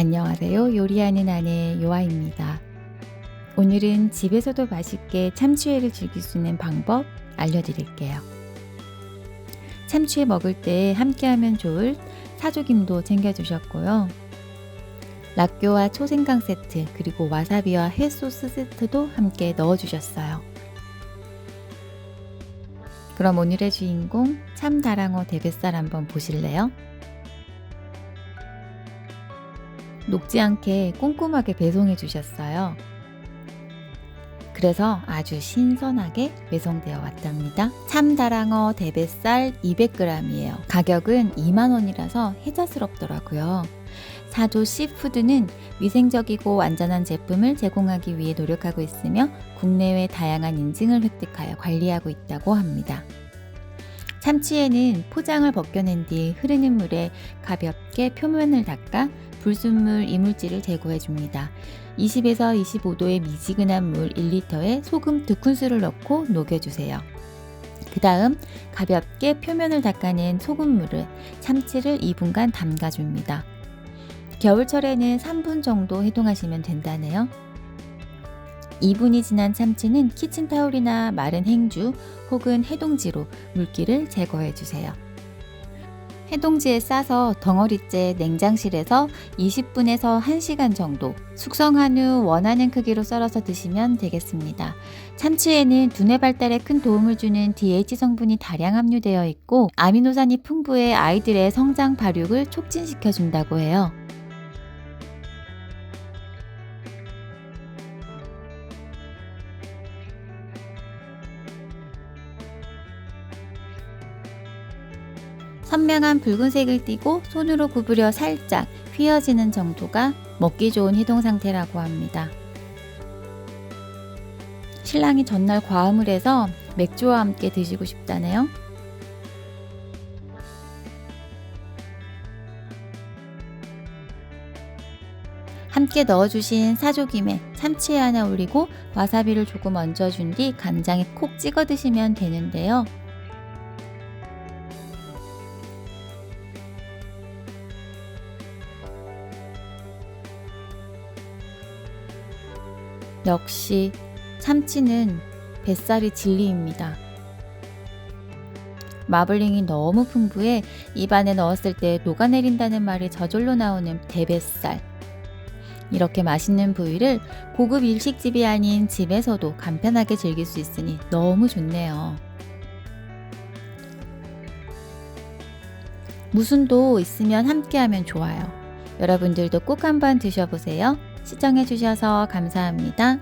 안녕하세요. 요리하는 아내 요아입니다. 오늘은 집에서도 맛있게 참치회를 즐길 수 있는 방법 알려드릴게요. 참치회 먹을 때 함께하면 좋을 사조김도 챙겨주셨고요. 락교와 초생강 세트 그리고 와사비와 회소스 세트도 함께 넣어주셨어요. 그럼 오늘의 주인공 참다랑어 대뱃살 한번 보실래요? 녹지 않게 꼼꼼하게 배송해 주셨어요. 그래서 아주 신선하게 배송되어 왔답니다. 참다랑어 대뱃살 200g이에요. 가격은 2만원이라서 혜자스럽더라고요. 사조 시푸드는 위생적이고 안전한 제품을 제공하기 위해 노력하고 있으며 국내외 다양한 인증을 획득하여 관리하고 있다고 합니다. 참치에는 포장을 벗겨낸 뒤 흐르는 물에 가볍게 표면을 닦아 불순물 이물질을 제거해 줍니다. 20에서 25도의 미지근한 물 1리터에 소금 2큰술을 넣고 녹여주세요. 그 다음 가볍게 표면을 닦아낸 소금물을 참치를 2분간 담가줍니다. 겨울철에는 3분 정도 해동하시면 된다네요. 2분이 지난 참치는 키친타올이나 마른 행주 혹은 해동지로 물기를 제거해 주세요. 해동지에 싸서 덩어리째 냉장실에서 20분에서 1시간 정도 숙성한 후 원하는 크기로 썰어서 드시면 되겠습니다. 참치에는 두뇌 발달에 큰 도움을 주는 DH 성분이 다량 함유되어 있고 아미노산이 풍부해 아이들의 성장 발육을 촉진시켜 준다고 해요. 선명한 붉은색을 띠고 손으로 구부려 살짝 휘어지는 정도가 먹기 좋은 해동 상태라고 합니다. 신랑이 전날 과음을 해서 맥주와 함께 드시고 싶다네요. 함께 넣어주신 사조김에 참치 하나 올리고 와사비를 조금 얹어준 뒤 간장에 콕 찍어 드시면 되는데요. 역시 참치는 뱃살이 진리입니다. 마블링이 너무 풍부해 입안에 넣었을 때 녹아내린다는 말이 저절로 나오는 대뱃살. 이렇게 맛있는 부위를 고급 일식집이 아닌 집에서도 간편하게 즐길 수 있으니 너무 좋네요. 무순도 있으면 함께하면 좋아요. 여러분들도 꼭 한번 드셔보세요. 시청해주셔서 감사합니다.